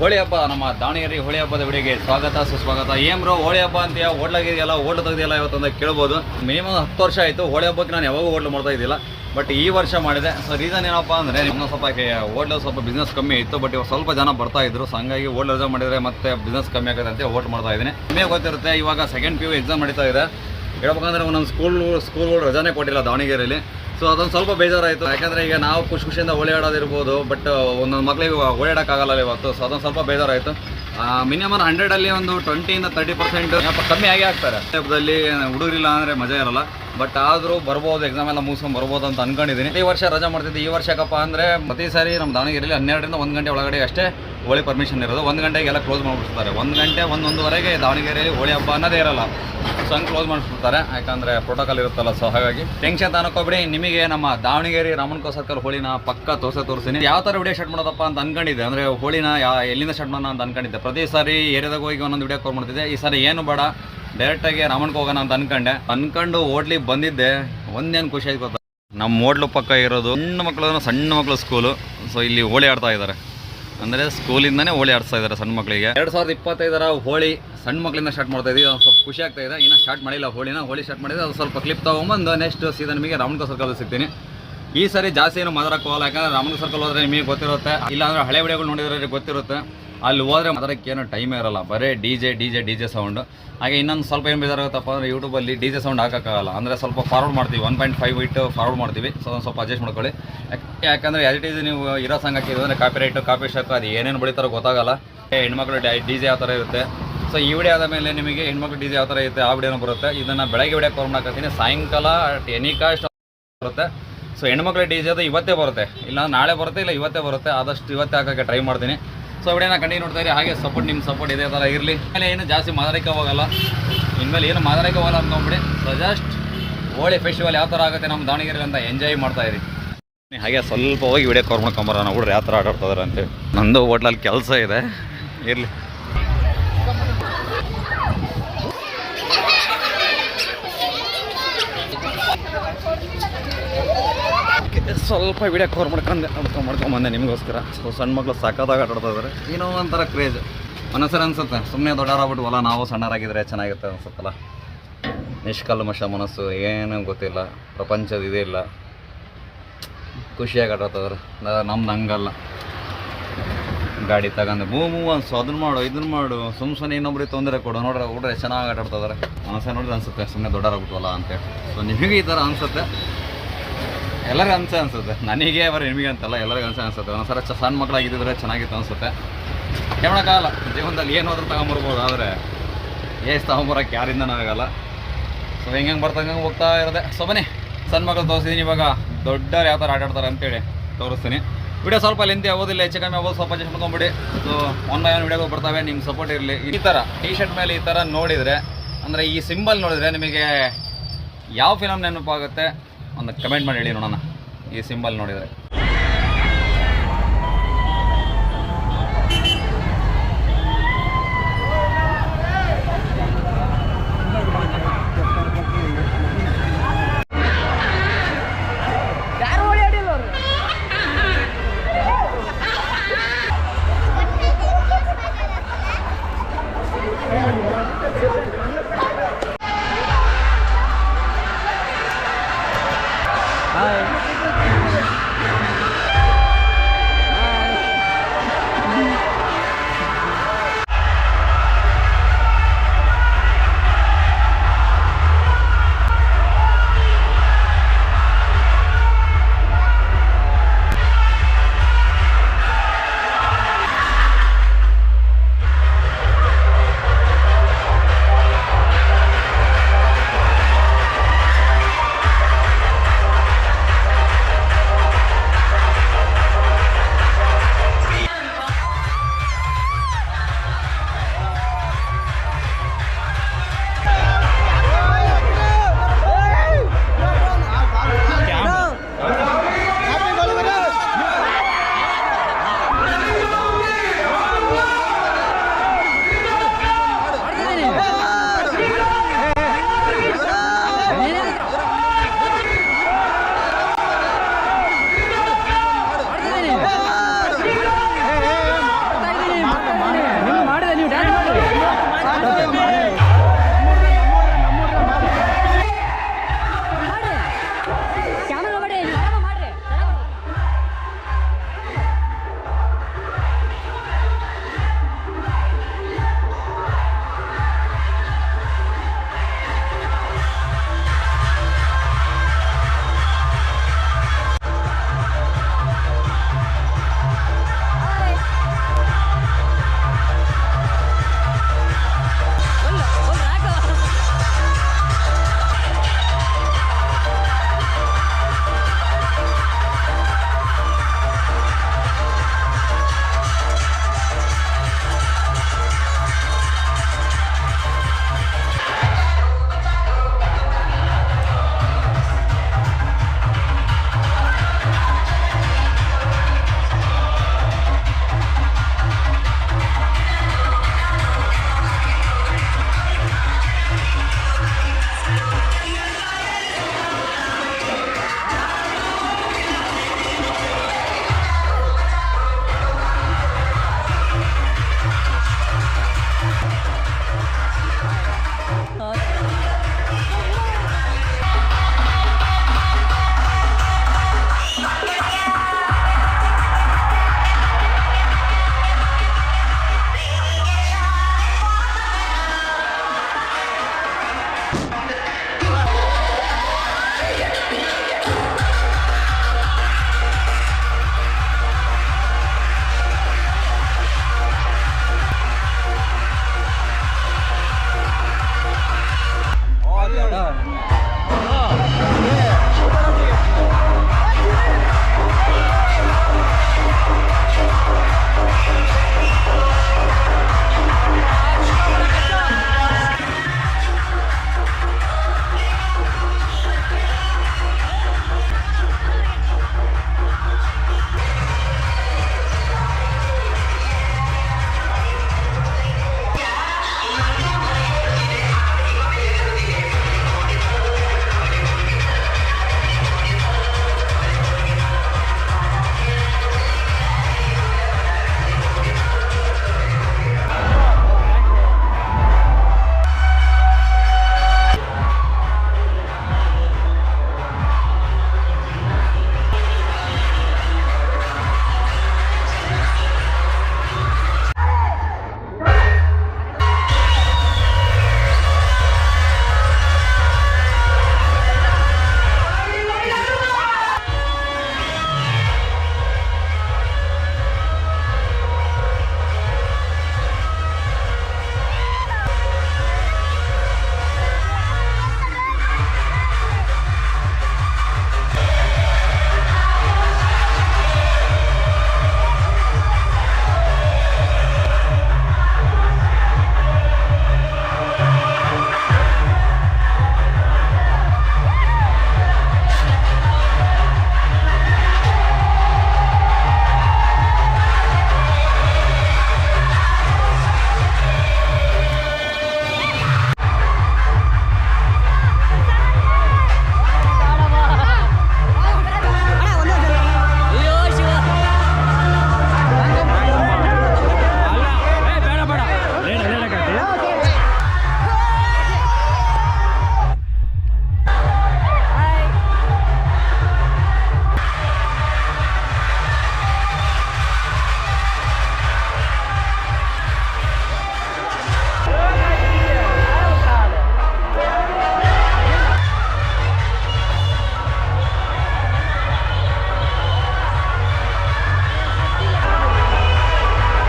ಹೋಳಿ ಹಬ್ಬ ನಮ್ಮ ದಾವಣಗೆರೆ ಹೋಳಿ ಹಬ್ಬದ ವಿಡಿಯೋಗೆ ಸ್ವಾಗತ, ಸುಸ್ವಾಗತ. ಏಮ್ ಬ್ರೋ ಹೋಳಿ ಹಬ್ಬ ಅಂತ ಓಡ್ಲಾಗಿದೆಯಲ್ಲ ಓಡ್ಲು ತೆಗ್ದಿಲ್ಲ ಇವತ್ತು ಅಂತ ಕೇಳ್ಬೋದು. ಮಿನಿಮಮ್ ಹತ್ತು ವರ್ಷ ಆಯಿತು ಹೋಳಿ ಹಬ್ಬಕ್ಕೆ ನಾನು ಯಾವಾಗ ಓಡ್ಲು ಮಾಡ್ತಾ ಇದ್ದಿಲ್ಲ. ಬಟ್ ಈ ವರ್ಷ ಮಾಡಿದೆ. ಸೊ ರೀಸನ್ ಏನಪ್ಪ ಅಂದರೆ ಇನ್ನೊಂದು ಸ್ವಲ್ಪ ಓಡ್ಲು ಸ್ವಲ್ಪ ಬಿಸ್ನೆಸ್ ಕಮ್ಮಿ ಇತ್ತು ಬಟ್ ಇವಾಗ ಸ್ವಲ್ಪ ಜನ ಬರ್ತಾ ಇದ್ರು. ಸೊ ಹಂಗಾಗಿ ಓಡ್ಲು ರಜಾ ಮಾಡಿದರೆ ಮತ್ತೆ ಬಿಸ್ನೆಸ್ ಕಮ್ಮಿ ಆಗುತ್ತೆ ಅಂತ ಓಟ್ ಮಾಡ್ತಾ ಇದ್ದೀನಿ. ನಿಮಗೆ ಗೊತ್ತಿರುತ್ತೆ, ಇವಾಗ ಸೆಕೆಂಡ್ ಪಿ ಯು ಎಕ್ಸಾಮ್ ನಡೀತಾ ಇದೆ. ಹೇಳ್ಬೇಕಂದ್ರೆ ಒಂದೊಂದು ಸ್ಕೂಲ್ ಸ್ಕೂಲ್ಗಳು ರಜಾನೇ ಕೊಟ್ಟಿಲ್ಲ ದಾವಣಗೆರೆಯಲ್ಲಿ ಸೊ ಅದೊಂದು ಸ್ವಲ್ಪ ಬೇಜಾರಾಯಿತು. ಯಾಕಂದರೆ ಈಗ ನಾವು ಖುಷಿ ಖುಷಿಯಿಂದ ಓಡಾಡೋದಿರ್ಬೋದು ಬಟ್ ಒಂದೊಂದು ಮಕ್ಳಿಗೆ ಓಡಾಡೋಕ್ಕಾಗಲ್ಲ ಇವತ್ತು. ಸೊ ಅದೊಂದು ಸ್ವಲ್ಪ ಬೇಜಾರಾಯಿತು. ಮಿನಿಮಮ್ ಹಂಡ್ರೆಡಲ್ಲಿ ಒಂದು ಟ್ವೆಂಟಿಯಿಂದ ತರ್ಟಿ ಪರ್ಸೆಂಟ್ ಸ್ವಲ್ಪ ಕಮ್ಮಿ ಆಗೇ ಆಗ್ತಾರೆ ಹುಡುಗರಿಲ್ಲ ಅಂದರೆ ಮಜಾ ಇರಲ್ಲ. ಬಟ್ ಆದರೂ ಬರ್ಬೋದು ಎಕ್ಸಾಮ್ ಎಲ್ಲ ಮುಗಿಸ್ಕೊಂಡು ಬರ್ಬೋದು ಅಂತ ಅನ್ಕೊಂಡಿದ್ದೀನಿ ಈ ವರ್ಷ ರಜಾ ಮಾಡ್ತಿದ್ದೆ. ಈ ವರ್ಷ ಯಾಕಪ್ಪ ಅಂದರೆ ಪ್ರತಿ ಸಾರಿ ನಮ್ಮ ದಾವಣಗೆರೆಯಲ್ಲಿ ಹನ್ನೆರಡರಿಂದ ಒಂದು ಗಂಟೆ ಒಳಗಡೆ ಅಷ್ಟೇ ಹೋಳಿ ಪರ್ಮಿಷನ್ ಇರೋದು. ಒಂದು ಗಂಟೆಗೆಲ್ಲ ಕ್ಲೋಸ್ ಮಾಡಿಬಿಡ್ತಾರೆ. ಒಂದು ಗಂಟೆ ಒಂದೊಂದುವರೆಗೆ ದಾವಣಗೆರೆಯಲ್ಲಿ ಹೋಳಿ ಹಬ್ಬ ಅನ್ನೋದೇ ಇರಲ್ಲ. ಸೊ ಕ್ಲೋಸ್ ಮಾಡಿಸ್ಬಿಡ್ತಾರೆ ಯಾಕಂದರೆ ಪ್ರೋಟೋಕಾಲ್ ಇರುತ್ತಲ್ಲ ಸೊ ಹಾಗಾಗಿ. ಟೆನ್ಷನ್ ತಾನಕೋಬಿಡಿ ನಿಮಗೆ ನಮ್ಮ ದಾವಣಗೆರೆ ರಾಮನ್ಕೋ ಸರ್ಕಲ್ ಹೋಳಿನ ಪಕ್ಕ ತೋರಿಸಿ ತೋರಿಸ್ತೀನಿ ಯಾವ ಥರ ವಿಡಿಯೋ ಶಾಟ್ ಮಾಡೋದಪ್ಪ ಅಂತ ಅನ್ಕೊಂಡಿದ್ದೆ. ಅಂದರೆ ಹೋಳಿನ ಯಾ ಎಲ್ಲಿಂದ ಶಟ್ ಮಾಡೋಣ ಅಂತ ಅನ್ಕೊಂಡಿದ್ದೆ. ಪ್ರತಿ ಸಾರಿ ಏರಿಯಾದಾಗ ಹೋಗಿ ಒಂದೊಂದು ವಿಡಿಯೋ ಕೋರ್ ಮಾಡ್ತಿದ್ದೆ. ಈ ಸಾರಿ ಏನು ಬೇಡ. ಡೈರೆಕ್ಟಾಗಿ ರಾಮನ್ಕೋ ಹೋಗೋಣ ಅಂತ ಅನ್ಕೊಂಡೆ. ಅನ್ಕೊಂಡು ಓಡ್ಲಿಕ್ಕೆ ಬಂದಿದ್ದೆ. ಒಂದೇನು ಖುಷಿ ಆಯ್ತು ಗೊತ್ತಾ? ನಮ್ಮ ಓಡ್ಲು ಪಕ್ಕ ಇರೋದು ಸಣ್ಣ ಮಕ್ಕಳು ಸಣ್ಣ ಮಕ್ಕಳು ಸ್ಕೂಲು ಸೊ ಇಲ್ಲಿ ಹೋಳಿ ಆಡ್ತಾ ಇದ್ದಾರೆ ಅಂದರೆ ಸ್ಕೂಲಿಂದನೇ ಹೋಳಿ ಆಡಿಸ್ತಾ ಇದ್ದಾರೆ ಸಣ್ಣ ಮಕ್ಕಳಿಗೆ ಎರಡು ಸಾವಿರದ ಇಪ್ಪತ್ತೈದರ ಹೋಳಿ ಸಣ್ಣ ಮಕ್ಕಳಿಂದ ಸ್ಟಾರ್ಟ್ ಮಾಡ್ತಾ ಇದೀವಿ. ಸ್ವಲ್ಪ ಖುಷಿ ಆಗ್ತಾ ಇದೆ. ಇನ್ನೂ ಸ್ಟಾರ್ಟ್ ಮಾಡಿಲ್ಲ ಹೋಳಿನ. ಹೋಳಿ ಸ್ಟಾರ್ಟ್ ಮಾಡಿದ್ರೆ ಅದು ಸ್ವಲ್ಪ ಕ್ಲಿಪ್ ತೊಗೊಂಬಂದು ನೆಕ್ಸ್ಟ್ ಸೀಸನ್ ನಿಮಗೆ ರಾಮನ ಸರ್ಕಲ್ ಸಿಗ್ತೀನಿ. ಈ ಸರಿ ಜಾಸ್ತಿ ಏನು ಮಾದರ ಹೋಗಲ್ಲ. ಯಾಕಂದ್ರೆ ರಾಮನ ಸರ್ಕಲ್ ಹೋದ್ರೆ ನಿಮಗೆ ಗೊತ್ತಿರುತ್ತೆ. ಇಲ್ಲಾಂದ್ರೆ ಹಳೆ ವಿಡಿಯೋಗಳು ನೋಡಿದ್ರೆ ಗೊತ್ತಿರುತ್ತೆ. ಅಲ್ಲಿ ಹೋದ್ರೆ ಅದಕ್ಕೇನು ಟೈಮೇ ಇರಲ್ಲ. ಬರೀ D J D J D J sound ಹಾಗೆ ಇನ್ನೊಂದು ಸ್ವಲ್ಪ ಏನು ಬೇಜಾರಾಗುತ್ತಪ್ಪ ಅಂದರೆ ಯೂಟ್ಯೂಬಲ್ಲಿ ಡಿ ಜೆ ಸೌಂಡ್ ಹಾಕೋಕ್ಕಾಗಲ್ಲ. ಅಂದರೆ ಸ್ವಲ್ಪ ಫಾರ್ವರ್ಡ್ ಮಾಡ್ತೀವಿ. ಒನ್ ಪಾಯಿಂಟ್ ಫೈವ್ ಇಟ್ಟು ಫಾರ್ವರ್ಡ್ ಮಾಡ್ತೀವಿ. ಸೊ ಅದೊಂದು ಸ್ವಲ್ಪ ಅಡ್ಜಸ್ಟ್ ಮಾಡ್ಕೊಳ್ಳಿ. ಯಾಕಂದ್ರೆ ಇಟ್ ಈಸ್ ನೀವು ಇರೋ ಸಂಘ ಅಂದರೆ ಕಾಪಿ ರೈಟು ಕಾಪಿ ಶಾಕು ಅದು ಏನೇನು ಬೆಳಿತಾರೋ ಗೊತ್ತಾಗಲ್ಲ. ಹೆಣ್ಮಕ್ಳು ಡಿ ಜೆ ಯಾವ ಥರ ಇರುತ್ತೆ. ಸೊ ಈ ವಿಡಿಯೋ ಆದ ಮೇಲೆ ನಿಮಗೆ ಹೆಣ್ಮಕ್ಳು ಡಿ ಜೆ ಯಾವ ಥರ ಇರುತ್ತೆ, ಆ ವಿಡಿಯೋ ಬರುತ್ತೆ. ಇದನ್ನು ಬೆಳಗ್ಗೆ ವಿಡಿಯೋ ಕವರ್ ಮಾಡ್ಕೊತೀನಿ ಸಾಯಂಕಾಲ ಎನಿ ಕಾಸ್ಟ್ ಬರುತ್ತೆ. ಸೊ ಹೆಣ್ಮಕ್ಳು ಡಿ ಜೆ ಅದು ಇವತ್ತೇ ಬರುತ್ತೆ. ಇಲ್ಲ ನಾಳೆ ಬರುತ್ತೆ, ಇಲ್ಲ ಇವತ್ತೇ ಬರುತ್ತೆ. ಆದಷ್ಟು ಇವತ್ತೇ ಹಾಕೋಕ್ಕೆ ಟ್ರೈ ಮಾಡ್ತೀನಿ. ಸೊ ವಿಡಿಯೋನ ಕಂಡಿ ನೋಡ್ತಾ ಇರಿ. ಹಾಗೆ ಸಪೋರ್ಟ್ ನಿಮ್ಮ ಸಪೋರ್ಟ್ ಇದೆ ಥರ ಇರಲಿ. ಆಮೇಲೆ ಏನು ಜಾಸ್ತಿ ಮಾದರಿಕ ಹೋಗಲ್ಲ ಇನ್ಮೇಲೆ ಏನು ಮಾತಾಡಕ್ಕೆ ಹೋಗಲ್ಲ ಅಂದ್ಕೊಂಬಿಡಿ ಸೊ ಜಸ್ಟ್ ಹೋಳಿ ಫೆಸ್ಟಿವಲ್ ಯಾವ ಥರ ಆಗುತ್ತೆ ನಮ್ಮ ದಾವಣಗೆರೆ ಅಂತ ಎಂಜಾಯ್ ಮಾಡ್ತಾ ಇರಿ. ಹಾಗೆ ಸ್ವಲ್ಪ ಹೋಗಿ ವಿಡಿಯೋ ಕವರ್ ಮಾಡ್ಕೊಂಬರೋಣ ಹುಡ್ರು ಯಾವ ಥರ ಆಟಾಡ್ತಿದಾರೆ ಅಂತೇಳಿ ನಂದು ಹೋಟ್ಲಲ್ಲಿ ಕೆಲಸ ಇದೆ. ಇರಲಿ. ಸ್ವಲ್ಪ ವಿಡಿಯೋ ಕವರ್ ಮಾಡ್ಕೊಂಡೆ ನೋಡ್ಕೊಂಡು ಮಾಡ್ಕೊಂಬಂದೆ ನಿಮಗೋಸ್ಕರ. ಸೊ ಸಣ್ಣ ಮಕ್ಕಳು ಸಾಕಾದಾಗ ಆಟಾಡ್ತಾ ಇದ್ದಾರೆ ಏನೋ ಒಂಥರ ಕ್ರೇಜ್ ಮನಸ್ಸರ ಅನ್ಸುತ್ತೆ ಸುಮ್ಮನೆ ದೊಡ್ಡವರಾಗ್ಬಿಟ್ಟು ಹೊಲ ನಾವು ಸಣ್ಣರಾಗಿದ್ರೆ ಚೆನ್ನಾಗಿರುತ್ತೆ ಅನ್ಸುತ್ತಲ್ಲ. ನಿಷ್ಕಲ್ಮಶ ಮನಸ್ಸು, ಏನೂ ಗೊತ್ತಿಲ್ಲ. ಪ್ರಪಂಚದ ಇದೇ ಇಲ್ಲ. ಖುಷಿಯಾಗಿ ಆಟಾಡ್ತಿದ್ದಾರೆ ನಮ್ದು ಹಂಗಲ್ಲ. ಗಾಡಿ ತಗೊಂಡು, ಮೂ ಮೂ, ಅನ್ಸು ಅದನ್ನ ಮಾಡು ಇದನ್ನ ಮಾಡು, ಸುಮ್ ಸುಮ್ಮನೆ ಇನ್ನೊಬ್ರಿಗೆ ತೊಂದರೆ ಕೊಡು, ನೋಡ್ರೆ ಹುಡ್ರೆ ಚೆನ್ನಾಗಿ ಆಟಾಡ್ತಿದ್ದಾರೆ ಮನಸ್ಸೇ ನೋಡಿದ್ರೆ ಅನ್ಸುತ್ತೆ ಸುಮ್ಮನೆ ದೊಡ್ಡವರಾಗ್ಬಿಟ್ವಲ್ಲ ಅಂತೇಳಿ ಸೊ ನಿಮಗೆ ಈ ಥರ ಅನ್ಸುತ್ತೆ. ಎಲ್ಲರಿಗೂ ಅನ್ಸ ಅನ್ಸುತ್ತೆ. ನನಗೆ ಬರ ನಿಮಗೆ ಅಂತಲ್ಲ, ಎಲ್ಲರಿಗೂ ಅನ್ಸ ಅನ್ಸುತ್ತೆ. ಒಂದ್ಸಲ ಸಣ್ಣ ಮಕ್ಕಳಾಗಿದ್ದರೆ ಚೆನ್ನಾಗಿತ್ತು ಅನಿಸುತ್ತೆ. ಹೇಳೋಕ್ಕಾಗಲ್ಲ ಜೀವನದಲ್ಲಿ ಏನು ಹೋದ್ರೂ ತಗೊಂಬರ್ಬೋದು, ಆದರೆ ಏಸ್ ತಗೊಂಬರೋಕ್ಕೆ ಯಾರಿಂದನೂ ಆಗಲ್ಲ. ಸೊ ಹೆಂಗೆ ಹೆಂಗೆ ಬರ್ತಾ, ಹಂಗೆ ಹೋಗ್ತಾ ಇರೋದೆ. ಸೊ ಬನ್ನಿ. ಸಣ್ಣ ಮಕ್ಕಳು ತೋರಿಸಿದ್ದೀನಿ ಇವಾಗ. ದೊಡ್ಡವ್ರು ಯಾವ ಥರ ಆಟಾಡ್ತಾರೆ ಅಂತೇಳಿ ತೋರಿಸ್ತೀನಿ. ವಿಡಿಯೋ ಸ್ವಲ್ಪ ಲೆಂತಿ ಆಗೋದಿಲ್ಲ, ಹೆಚ್ಚು ಕಮ್ಮಿ ಆಗೋದು ಸ್ವಲ್ಪ ಜಸ್ಟ್ ಮಾಡ್ಕೊಂಬಿಡಿ. ಸೊ ಒನ್ ಒನ್ ವಿಡಿಯೋಗಳು ಬರ್ತವೆ ನಿಮ್ಮ ಸಪೋರ್ಟ್ ಇರಲಿ. ಈ ಥರ ಟಿ ಶರ್ಟ್ ಮೇಲೆ ಈ ಥರ ನೋಡಿದರೆ, ಅಂದರೆ ಈ ಸಿಂಬಲ್ ನೋಡಿದರೆ ನಿಮಗೆ ಯಾವ ಫಿಲಮ್ ನೆನಪಾಗುತ್ತೆ? ಒಂದು ಕಮೆಂಟ್ ಮಾಡಿ ಹೇಳಿ ನೋಡೋಣ. ಈ ಸಿಂಬಲ್ ನೋಡಿದರೆ.